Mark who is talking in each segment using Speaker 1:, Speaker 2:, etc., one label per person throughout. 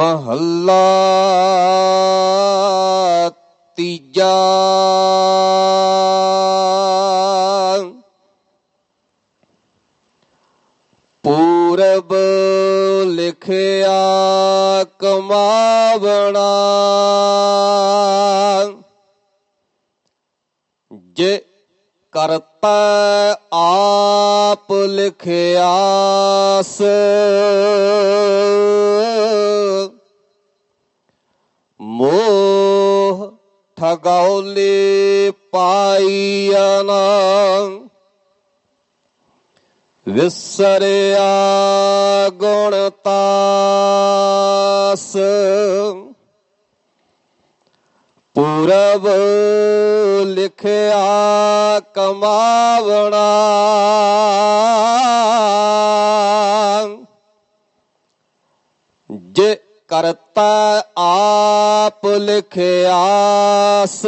Speaker 1: ਮਹੱਲਾ ਤੀਜਾ। ਪੂਰਬ ਲਿਖਿਆ ਕਮਾਵਣਾ। ਜੇ ਕਰਤਾ ਆਪ ਲਿਖਿਆਸ ਮੋਹ ਠਗੌਲੀ ਪਾਈਆਨਾ ਵਿਸਰਿਆ ਗੁਣ ਤਾਸ। ਪੂਰਬ ਲਿਖਿਆ ਕਮਾਵਣਾ ਜੇ ਕਰਤਾ ਆਪ ਲਿਖਿਆਸ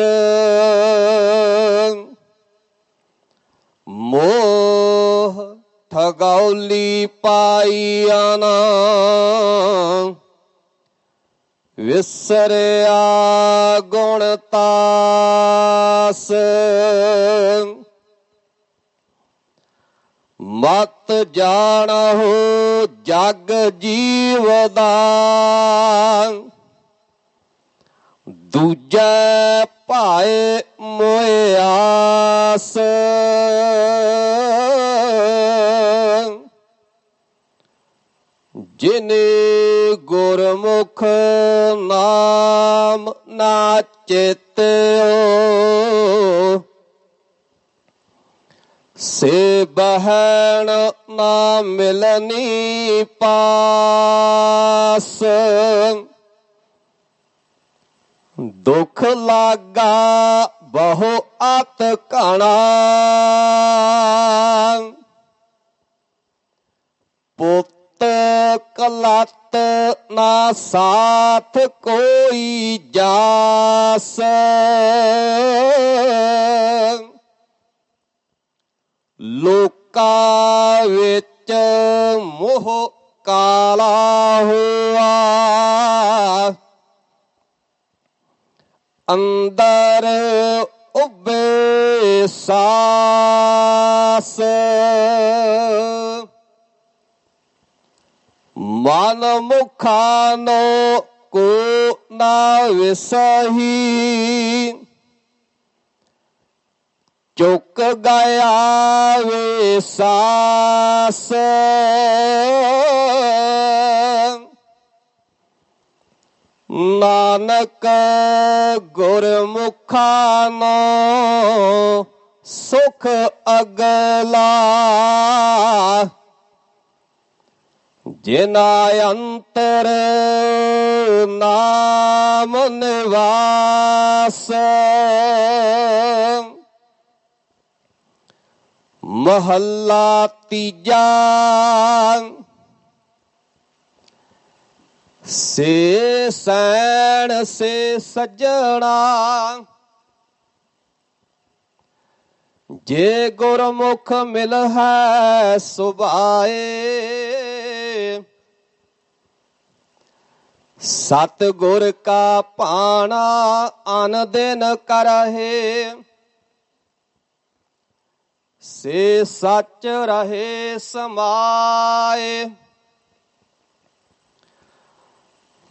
Speaker 1: ਮੋਹ ਠਗੌਲੀ ਪਾਈਆਨਾ ਵਿਸਰਿਆ ਗੁਣ ਤਾਸ। ਮਤ ਜਾਣਹੁ ਜਗ ਜੀਵਦਾ। ਦੂਜੈ ਭਾਏ ਮੋਇਆਸ ਜਿਨੇ ਗੁਰਮੁਖ ਨਾਮ ਨਾ ਚੇਤਿਓ ਸੇ ਬਹਿਣ ਨਾ ਮਿਲਨੀ ਪਾਸ। ਦੁਖ ਲਾਗਾ ਬਹੁ ਅਤ ਕਣਾ। ਪੁੱਤ ਕਲਤ ਨਾ ਸਾਥ ਕੋਈ ਜਾਸ। ਮੋਹ ਕਾਲਾ ਹੋਆ। ਅੰਦਰ ਉਬੇ ਸਾਸ। ਮਨ ਮੁਖਾਨੋ ਕੋ ਨਾ ਵਿਸਹੀ। ਚੁੱਕ ਗਿਆ ਵੇ ਸਾਸ। ਨਾਨਕ ਗੁਰਮੁਖਾਂ ਨੋ ਸੁਖ ਅਗਲਾ। ਜਿਨਾ ਅੰਤਰ ਨਾਮ ਨਿਵਾਸ। ਮਹੱਲਾ ਤੀਜਾ। ਸੇ ਸੈਣ ਸੇ ਸਜਣਾ। ਜੇ ਗੁਰਮੁਖ ਮਿਲ ਹੈ ਸੁਭਾਏ। ਸਤ ਗੁਰ ਕਾ ਪਾਣਾ ਅਨ ਦਿਨ ਕਰਹਿ। ਸੇ ਸੱਚ ਰਹੇ ਸਮਾਏ।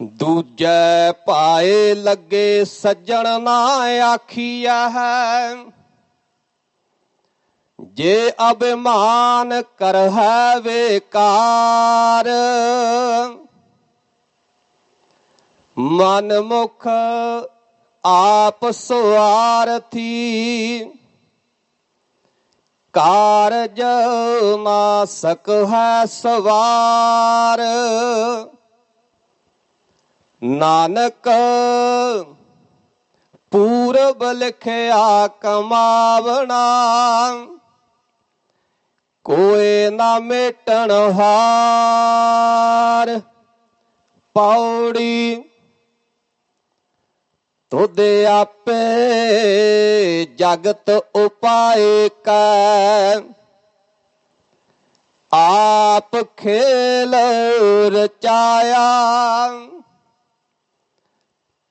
Speaker 1: ਦੂਜੈ ਪਾਏ ਲੱਗੇ ਸੱਜਣ ਨਾ ਆਖੀਆ ਹੈ। ਜੇ ਅਭਿਮਾਨ ਹੈ ਵੇਕਾਰ, ਮਨ ਮੁਖ ਆਪ ਸੁਆਰਥੀ। ਕਾਰਜ ਨਾ ਹੈ ਸਵਾਰ। ਨਾਨਕ ਪੂਰਬ ਲਿਖਿਆ ਕਮਾਵਣਾ ਕੋਏ ਨਾ ਮੇਟਣ ਹਾਰ। ਪੌੜੀ ਤੁਧ ਆਪੇ ਜਗਤ ਉਪਾਏ ਕੈ। ਆਪ ਖੇਲ ਰਚਾਇਆ।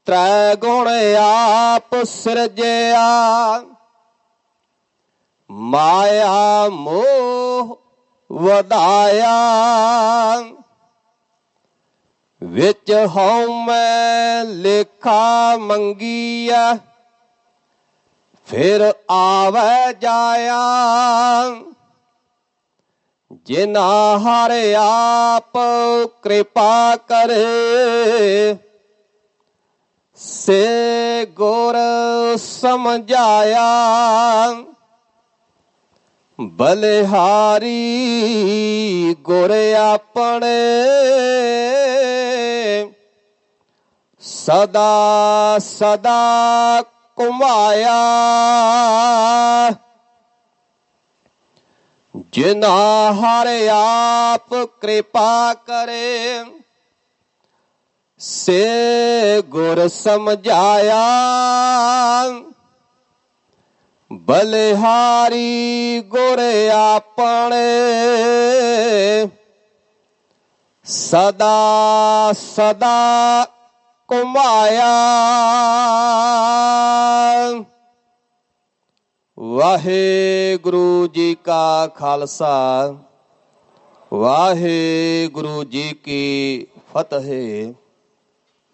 Speaker 1: ਤ੍ਰੈ ਗੁਣ ਆਪ ਸਿਰਜਿਆ। ਮਾਇਆ ਮੋਹ ਵਧਾਇਆ। ਵਿੱਚ ਹਉ ਮੈਂ ਲੇਖਾ ਮੰਗੀਆ ਫਿਰ ਆਵੈ ਜਾਇਆ। ਜਿਨਾ ਹਰ ਆਪ ਕਿਰਪਾ ਕਰੇ, ਸੇ ਗੁਰ ਸਮਝਾਇਆ। ਬਲਿਹਾਰੀ ਗੁਰ ਆਪਣੇ ਸਦਾ ਸਦਾ ਕੁਮਾਇਆ। ਜਿਨਾ ਹਰ ਆਪ ਕਿਰਪਾ ਕਰੇ ਸੇ ਗੁਰ ਸਮਝਾਇਆ। ਬਲਿਹਾਰੀ ਗੁਰ ਆਪਣੇ ਸਦਾ ਸਦਾ ਕੁਮਾਇਆ। ਵਾਹਿਗੁਰੂ ਜੀ ਕਾ ਖਾਲਸਾ ਵਾਹਿਗੁਰੂ ਜੀ ਕੀ ਫਤਿਹ।